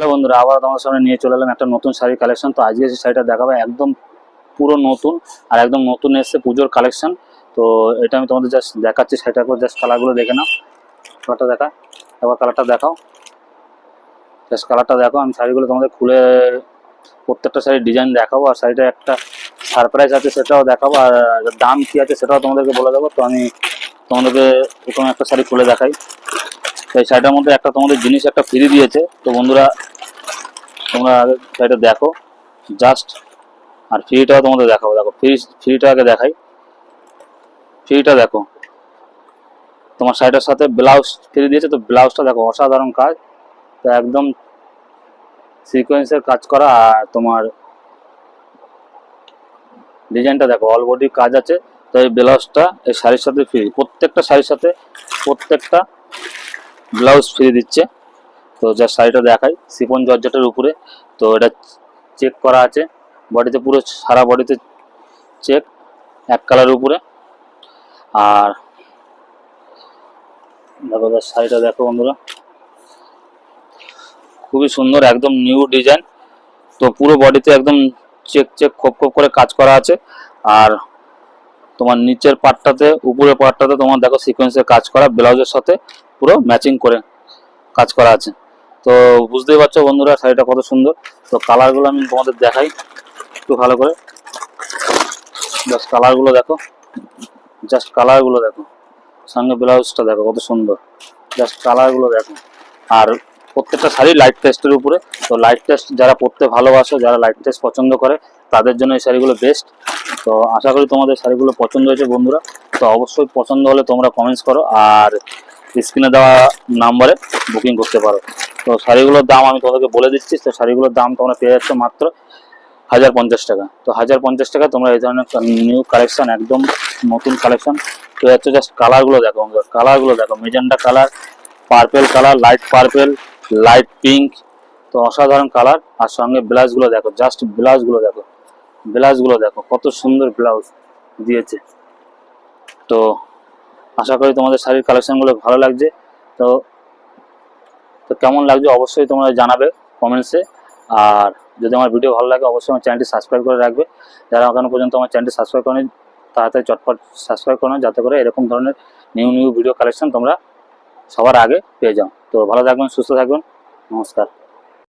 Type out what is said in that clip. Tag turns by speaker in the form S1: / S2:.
S1: Hello বন্ধুরা আবার তোমার সামনে নিয়ে চলে এলাম একটা নতুন শাড়ির কালেকশন তো আজকে সেই শাড়িটা দেখাবো, একদম পুরো নতুন আর একদম নতুন এসছে পুজোর কালেকশন তো এটা আমি তোমাদের জাস্ট দেখাচ্ছি শাড়িটা করে জাস্ট কালারগুলো দেখে নাও। কালারটা দেখা এবার কালারটা দেখাও। জাস্ট কালারটা দেখো, আমি শাড়িগুলো তোমাদের খুলে প্রত্যেকটা শাড়ির ডিজাইন দেখাবো। আর শাড়িটা একটা সারপ্রাইজ আছে, সেটাও দেখাবো। আর দাম কি আছে, সেটাও তোমাদেরকে বলে দেবো। তো আমি তোমাদেরকে প্রথমে একটা শাড়ি খুলে দেখাই। এই শাড়িটার মধ্যে একটা তোমাদের জিনিস একটা ফ্রি দিয়েছে। তো বন্ধুরা তোমরা আগে শাড়িটা দেখো। জাস্ট আর ফ্রিটাও তোমাদের দেখাবো। দেখো ফ্রি ফ্রিটা আগে দেখাই। ফ্রিটা দেখো। তোমার শাড়িটার সাথে ব্লাউজ ফ্রি দিয়েছে, তো ব্লাউজটা দেখো, অসাধারণ কাজ। তো একদম সিকোয়েন্সের কাজ করা, আর তোমার ডিজাইনটা দেখো অল বডি কাজ আছে। তো এই ব্লাউজটা এই শাড়ির সাথে ফ্রি প্রত্যেকটা শাড়ির সাথে প্রত্যেকটা ব্লাউজ ফ্রি দিচ্ছে। তো যা শাড়িটা দেখাই। সিপন জর্জেটের উপরে। তো এটা চেক করা আছে। বডিতে পুরো সারা বডিতে চেক এক কালারের উপরে। আর দেখো যা শাড়িটা দেখো বন্ধুরা। খুবই সুন্দর, একদম নিউ ডিজাইন তো পুরো বডিতে একদম চেক চেক খোপ খোপ করে কাজ করা আছে। আর তোমার নিচের পার্টটাতে উপরের পার্টটাতে তোমার দেখো সিকোয়েন্সের কাজ করা, ব্লাউজের সাথে পুরো ম্যাচিং করে কাজ করা আছে। তো বুঝতেই পারছ বন্ধুরা, শাড়িটা কত সুন্দর। তো কালারগুলো আমি তোমাদের দেখাই একটু ভালো করে। জাস্ট কালারগুলো দেখো। জাস্ট কালারগুলো দেখো। সঙ্গে ব্লাউজটা দেখো কত সুন্দর। জাস্ট কালারগুলো দেখো। আর প্রত্যেকটা শাড়ি লাইট টেস্টের উপরে। তো লাইট টেস্ট যারা পরতে ভালোবাসো, যারা লাইট টেস্ট পছন্দ করে, তাদের জন্য এই শাড়িগুলো বেস্ট তো আশা করি তোমাদের শাড়িগুলো পছন্দ হয়েছে বন্ধুরা। তো অবশ্যই পছন্দ হলে তোমরা কমেন্টস করো। আর স্ক্রিনে দেওয়া নাম্বারে বুকিং করতে পারো। তো শাড়িগুলোর দাম আমি তোমাদেরকে বলে দিচ্ছি, তো শাড়িগুলোর দাম তোমরা পেয়ে যাচ্ছ মাত্র হাজার পঞ্চাশ টাকা। তো হাজার পঞ্চাশ টাকা তোমরা এই ধরনের নিউ কালেকশন একদম নতুন কালেকশন পেয়ে যাচ্ছ। জাস্ট কালারগুলো দেখো কালারগুলো দেখো। Magenta colour purple colour light purple light pink তো অসাধারণ কালার আর সঙ্গে ব্লাউজগুলো দেখো জাস্ট ব্লাউজগুলো দেখো। ব্লাউজগুলো দেখো, কত সুন্দর ব্লাউজ দিয়েছে। তো আশা করি তোমাদের শাড়ির কালেকশনগুলো ভালো লাগছে। তো তো কেমন লাগছে অবশ্যই তোমরা জানাবে কমেন্টসে আর যদি আমার ভিডিও ভালো লাগে, অবশ্যই আমার চ্যানেলটি সাবস্ক্রাইব করে রাখবে। যারা এখনও পর্যন্ত আমার চ্যানেলটি সাবস্ক্রাইব করেনি, তাড়াতাড়ি চটপট সাবস্ক্রাইব করো, যাতে করে এরকম ধরনের নিউ নিউ ভিডিও কালেকশন তোমরা সবার আগে পেয়ে যাও। তো ভালো থাকবেন, সুস্থ থাকবেন। নমস্কার।